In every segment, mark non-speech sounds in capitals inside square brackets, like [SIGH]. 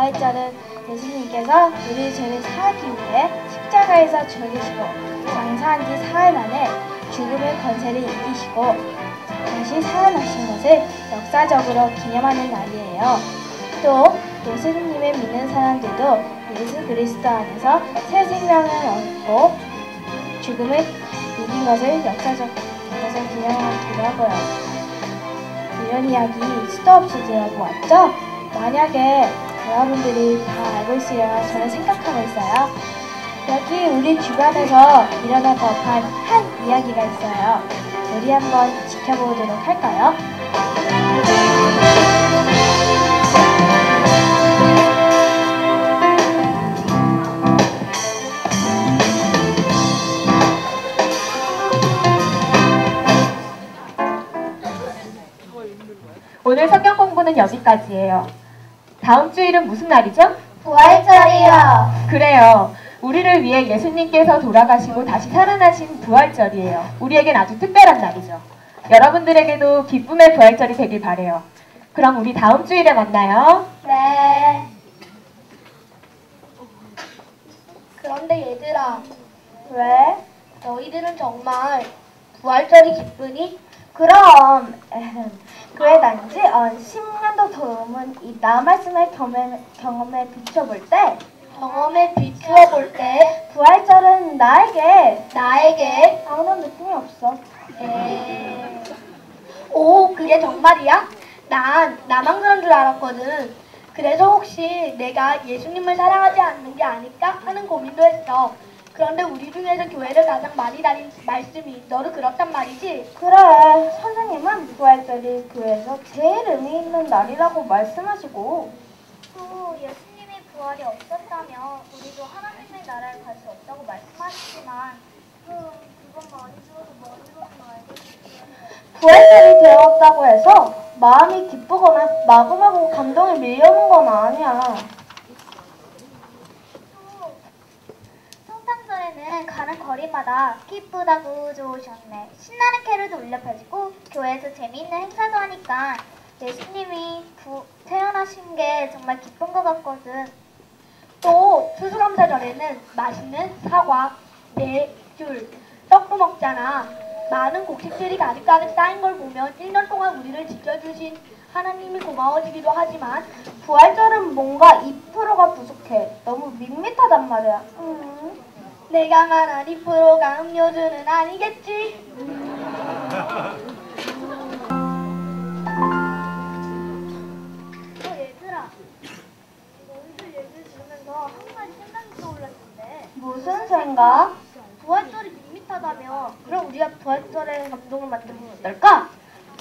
부활절은 예수님께서 우리 죄를 사하기 위해 십자가에서 죽으시고 장사한 지 사흘 만에 죽음의 권세를 이기시고 다시 살아나신 것을 역사적으로 기념하는 날이에요. 또 예수님을 믿는 사람들도 예수 그리스도 안에서 새 생명을 얻고 죽음을 이긴 것을 역사적 것을 기념하기도 하고요. 이런 이야기 수도 없이 들어보았죠? 만약에 여러분들이 다 알고 있으려 저는 생각하고 있어요. 여기 우리 주변에서 일어날 법한 한 이야기가 있어요. 우리 한번 지켜보도록 할까요? 오늘 성경 공부는 여기까지예요. 다음 주일은 무슨 날이죠? 부활절이요. 그래요. 우리를 위해 예수님께서 돌아가시고 다시 살아나신 부활절이에요. 우리에겐 아주 특별한 날이죠. 여러분들에게도 기쁨의 부활절이 되길 바래요. 그럼 우리 다음 주일에 만나요. 네. 그런데 얘들아, 왜? 너희들은 정말 부활절이 기쁘니? 그럼, 에헴, 그래 단지 어, 10년도 더 넘은 이나 말씀의 경험에, 경험에 비춰볼 때 경험에 비추어 볼 때 부활절은 나에게 나에게 아무런 느낌이 없어. 에... 오, 그게 정말이야? 난 나만 그런 줄 알았거든. 그래서 혹시 내가 예수님을 사랑하지 않는 게 아닐까 하는 고민도 했어. 그런데 우리 중에서 교회를 가장 많이 다닌 말씀이 너도 그렇단 말이지? 그래. 선생님은 부활절이 교회에서 제일 의미 있는 날이라고 말씀하시고. 또 예수님의 부활이 없었다면 우리도 하나님의 나라에 갈 수 없다고 말씀하시지만 음, 그건 많이 들어도 많이 들어도 알겠지. 부활절이 되었다고 해서 마음이 기쁘거나 마구마구 감동이 밀려오는 건 아니야. 또 성탄절에는 가는 거리마다 기쁘다고 좋으셨네. 신나는 캐롤도 울려 펴지고 교회에서 재미있는 행사도 하니까 예수님이 부, 태어나신 게 정말 기쁜 것 같거든. 또 추수감사절에는 맛있는 사과, 매귤, 떡도 먹잖아. 많은 곡식들이 가득가득 쌓인 걸 보면 1년 동안 우리를 지켜주신 하나님이 고마워지기도 하지만 부활절은 뭔가 2%가 부족해. 너무 밋밋하단 말이야. 음. 내가 말한 2%가 음료수는 아니겠지? 어, 얘들아. 너희들 얘기 들으면서 한 가지 생각이 떠올랐는데 무슨 생각? 부활절이 밋밋하다며 그럼 우리가 부활절의 감동을 만들면 어떨까?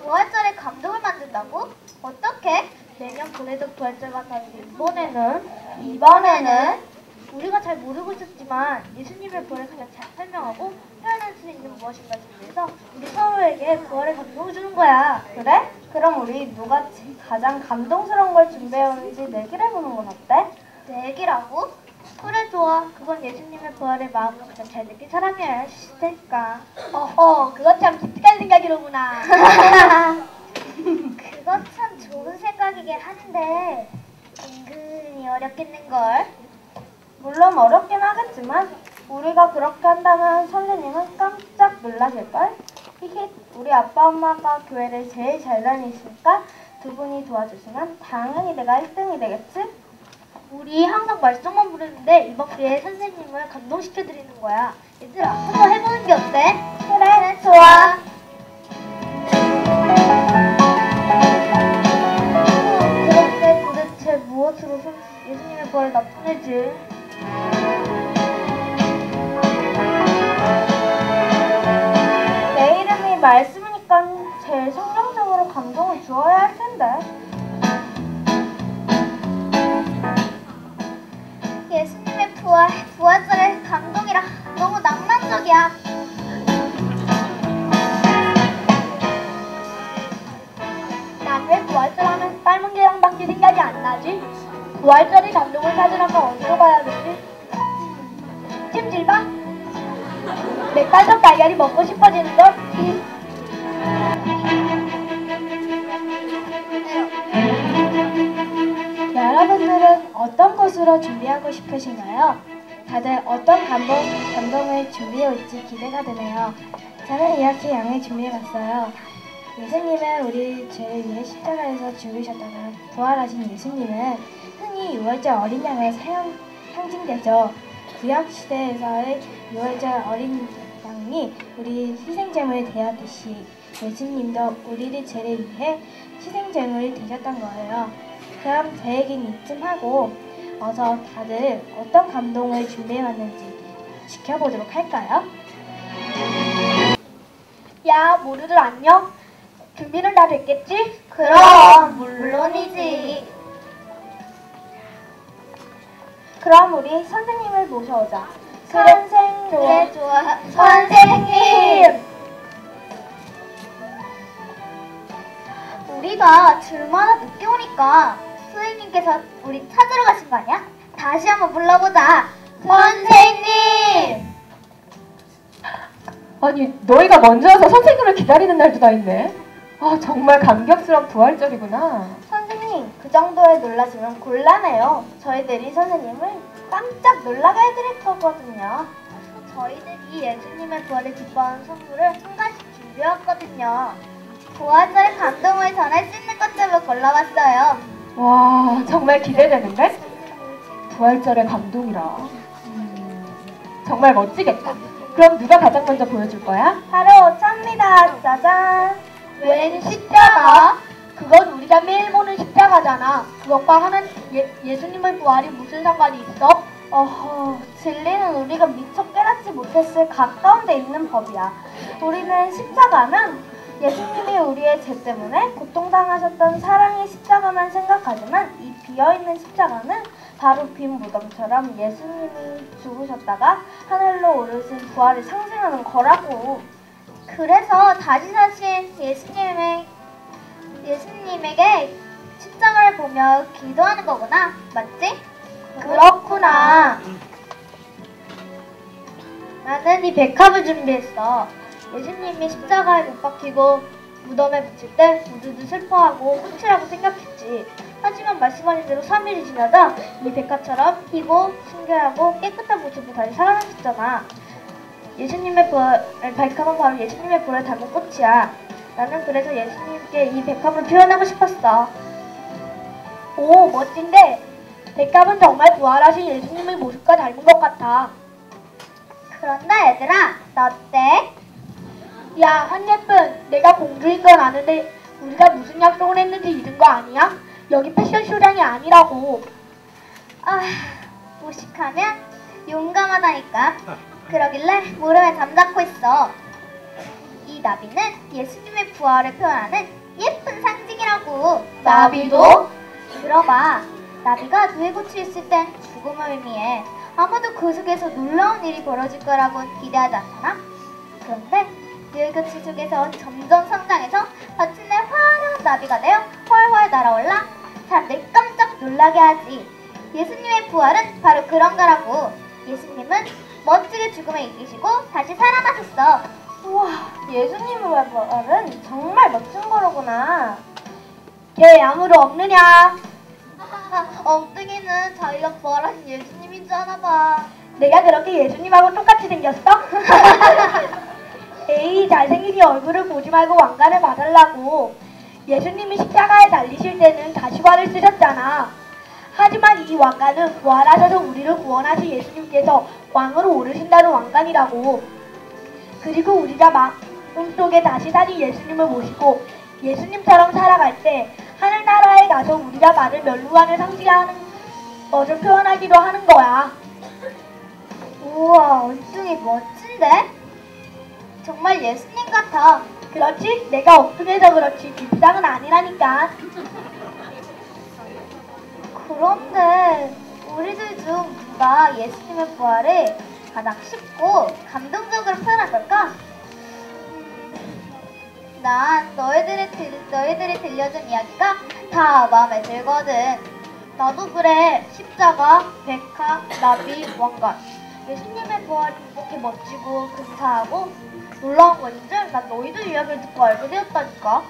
부활절에 감동을 만든다고? 어떻게? 내년 보내던 부활절 같았는데 이번에는 이번에는 우리가 잘 모르고 있었지만 예수님의 부활을 가장 잘 설명하고 표현할 수 있는 무엇인가 준비해서 우리 서로에게 부활의 감동을 주는 거야. 그래? 그럼 우리 누가 지- 가장 감동스러운 걸 준비해오는지 내기를 해보는 건 어때? 내기라고? 그래 좋아. 그건 예수님의 부활의 마음을 가장 잘 느낀 사람이어야 할수 있으니까. 어허, 그거 참 기특한 생각이로구나. [LAUGHS] 그거 참 좋은 생각이긴 한데 은근히 어렵겠는걸? 물론 어렵긴 하겠지만 우리가 그렇게 한다면 선생님은 깜짝 놀라실걸? 히히 우리 아빠 엄마가 교회를 제일 잘 다니시니까 두 분이 도와주시면 당연히 내가 1등이 되겠지? 우리 항상 말씀만 부르는데 이번 기회에 선생님을 감동시켜드리는 거야 얘들아 한번 해보는 게 어때? 그래 좋아 그런데 도대체 무엇으로 선- 예수님의 부활을 나타내지? 내 이름이 말씀이니까 제일 성경적으로 감동을 주어야 할 텐데. 예수님의 부활, 부활절의 감동이라 너무 낭만적이야. 난 왜 부활절 하면 삶은 계란밖에 생각이 안 나지? 부활절의 감동을 찾으려면 어디로 가야 되지? 찜질방? 맥반석 달걀이 먹고 싶어지는 걸? 여러분들은 어떤 것으로 준비하고 싶으신가요? 다들 어떤 감동, 감동을 준비해 올지 기대가 되네요. 저는 이렇게 양을 준비해봤어요. 예수님은 우리 죄를 위해 십자가에서 죽으셨다가 부활하신 예수님은 흔히 6월절 어린 사용, 상징되죠. 구약 시대에서의 6월절 어린 양이 우리 희생제물 되었듯이 예수님도 우리의 죄를 위해 희생제물이 되셨던 거예요. 그럼 제 얘기는 이쯤 하고 어서 다들 어떤 감동을 준비해왔는지 지켜보도록 할까요? 야, 모두들 안녕? 준비는 다 됐겠지? 그럼 물론이지. 그럼 우리 선생님을 모셔오자. 그래, 선생 그래 좋아. 선생님. 우리가 줄마다 늦게 오니까 선생님께서 우리 찾으러 가신 거 아니야? 다시 한번 불러보자. 선생님. 아니 너희가 먼저 와서 선생님을 기다리는 날도 다 있네. 아 정말 감격스러운 부활절이구나. 정도에 놀라시면 곤란해요. 저희들이 선생님을 깜짝 놀라게 해드릴 거거든요. 저희들이 예수님의 부활을 기뻐하는 선물을 한 가지 준비했거든요. 부활절의 감동을 전할 수 있는 것들로 골라봤어요. 와 정말 기대되는데? 부활절의 감동이라. 음, 정말 멋지겠다. 그럼 누가 가장 먼저 보여줄 거야? 바로 짭니다. 짜잔. 웬 십자가? 그건 우리가 매일 보는 십자가잖아. 그것과 하는 예, 예수님의 부활이 무슨 상관이 있어? 어허, 진리는 우리가 미처 깨닫지 못했을 가까운 데 있는 법이야. 우리는 십자가면 예수님이 우리의 죄 때문에 고통당하셨던 사랑의 십자가만 생각하지만 이 비어있는 십자가는 바로 빈 무덤처럼 예수님이 죽으셨다가 하늘로 오르신 부활을 상징하는 거라고. 그래서 다시 사신 예수님의 예수님에게 십자가를 보며 기도하는 거구나. 맞지? 그렇구나. 나는 이 백합을 준비했어. 예수님이 십자가에 못 박히고 무덤에 묻힐 때 모두들 슬퍼하고 훔치라고 생각했지. 하지만 말씀하신 대로 3일이 지나자 이 백합처럼 희고 순결하고 깨끗한 모습으로 다시 살아나셨잖아. 예수님의 부활, 백합은 바로 예수님의 부활을 닮은 꽃이야. 나는 그래서 예수님께 이 백합을 표현하고 싶었어. 오, 멋진데 백합은 정말 부활하신 예수님의 모습과 닮은 것 같아. 그런데 얘들아, 너 어때? 야, 한예쁜, 내가 공주인 건 아는데 우리가 무슨 약속을 했는지 잊은 거 아니야? 여기 패션쇼장이 아니라고. 아, 무식하면 용감하다니까. 그러길래 무릎에 잠자코 있어. 이 나비는 예수님의 부활을 표현하는 예쁜 상징이라고. 나비도? 들어봐. 나비가 뇌에 고치 있을 땐 죽음을 의미해. 아무도 그 속에서 놀라운 일이 벌어질 거라고 기대하지 않잖아. 그런데 뇌교치 속에선 점점 성장해서 마침내 화려한 나비가 되어 훨훨 날아올라 사람들 깜짝 놀라게 하지. 예수님의 부활은 바로 그런 거라고. 예수님은 멋지게 죽음을 이기시고 다시 살아나셨어. 우와, 예수님의 부활은 정말 멋진 거로구나. 걔 아무도 없느냐? [LAUGHS] 엉뚱이는 자기가 부활하신 예수님인 줄 아나 봐. 내가 그렇게 예수님하고 똑같이 생겼어? [LAUGHS] 에이, 잘생긴 이 얼굴을 보지 말고 왕관을 받으려고. 예수님이 십자가에 달리실 때는 다시관을 쓰셨잖아. 하지만 이 왕관은 부활하셔서 우리를 구원하신 예수님께서 왕으로 오르신다는 왕관이라고. 그리고 우리가 마음속에 다시 사신 예수님을 모시고 예수님처럼 살아갈 때 하늘나라에 가서 우리가 받을 멸루관을 상징하는 것을 표현하기도 하는 거야. 우와, 엉뚱이 멋진데? 정말 예수님 같아. 그렇지? 내가 엉뚱해서 그렇지 뒷상은 아니라니까. 그런데 우리들 중 누가 예수님의 부활을 가장 쉽고 감동적으로 표현한 걸까? 음, 난 너희들이, 들, 너희들이 들려준 이야기가 다 마음에 들거든. 나도 그래. 십자가, 백화, 나비, 왕관. 예수님의 부활이 이렇게 멋지고 근사하고 놀라운 것인 줄난 너희들 이야기를 듣고 알게 되었다니까.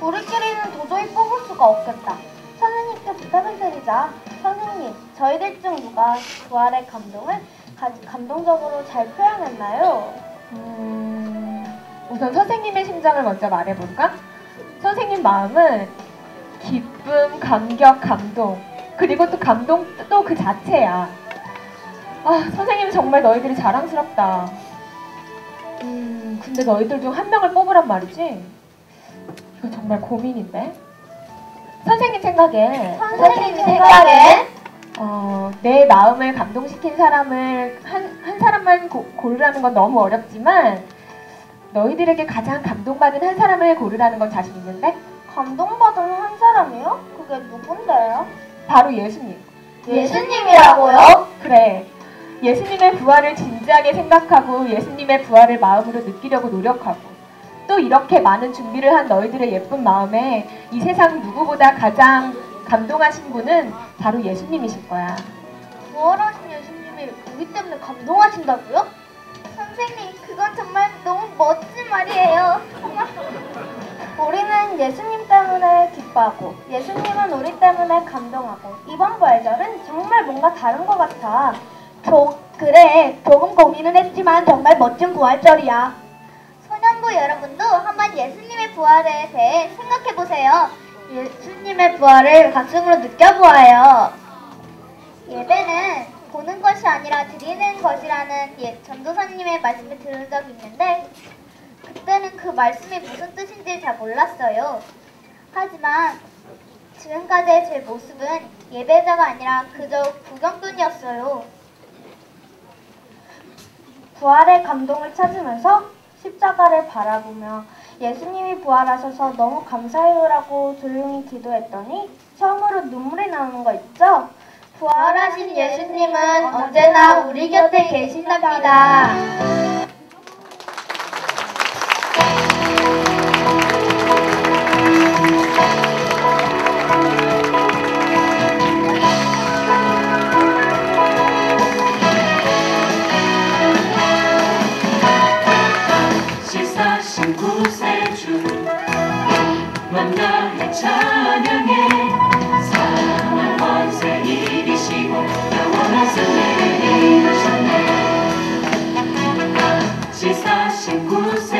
우리끼리는 도저히 뽑을 수가 없겠다. 선생님께 부탁을 드리자. 선생님, 저희들 중 누가 부활의 감동을 감 동적으로 잘 표현했나요? 음, 우선 선생님의 심정을 먼저 말해볼까? 선생님 마음은 기쁨, 감격, 감동, 그리고 또 감동 또 그 자체야. 아, 선생님 정말 너희들이 자랑스럽다. 음, 근데 너희들 중 한 명을 뽑으란 말이지? 이거 정말 고민인데? 선생님 생각에 선생님 생각엔? 어, 내 마음을 감동시킨 사람을 한, 한 사람만 고, 고르라는 건 너무 어렵지만 너희들에게 가장 감동받은 한 사람을 고르라는 건 자신 있는데 감동받은 한 사람이요? 그게 누군데요? 바로 예수님. 예수님이라고요? 그래. 예수님의 부활을 진지하게 생각하고 예수님의 부활을 마음으로 느끼려고 노력하고 또 이렇게 많은 준비를 한 너희들의 예쁜 마음에 이 세상 누구보다 가장 감동하신 분은 바로 예수님이실 거야. 부활하신 예수님이 우리 때문에 감동하신다고요? 선생님, 그건 정말 너무 멋진 말이에요. [LAUGHS] 우리는 예수님 때문에 기뻐하고 예수님은 우리 때문에 감동하고 이번 부활절은 정말 뭔가 다른 것 같아. 조, 그래 조금 고민은 했지만 정말 멋진 부활절이야. 소년부 여러분도 한번 예수님의 부활에 대해 생각해 보세요. 예수님의 부활을 가슴으로 느껴보아요. 예배는 보는 것이 아니라 드리는 것이라는 예, 전도사님의 말씀을 들은 적이 있는데 그때는 그 말씀이 무슨 뜻인지 잘 몰랐어요. 하지만 지금까지의 제 모습은 예배자가 아니라 그저 구경꾼이었어요. 부활의 감동을 찾으면서 십자가를 바라보며 예수님이 부활하셔서 너무 감사해요라고 조용히 기도했더니 처음으로 눈물이 나오는 거 있죠? 부활하신 예수님은 언제나 우리 곁에 계신답니다. 시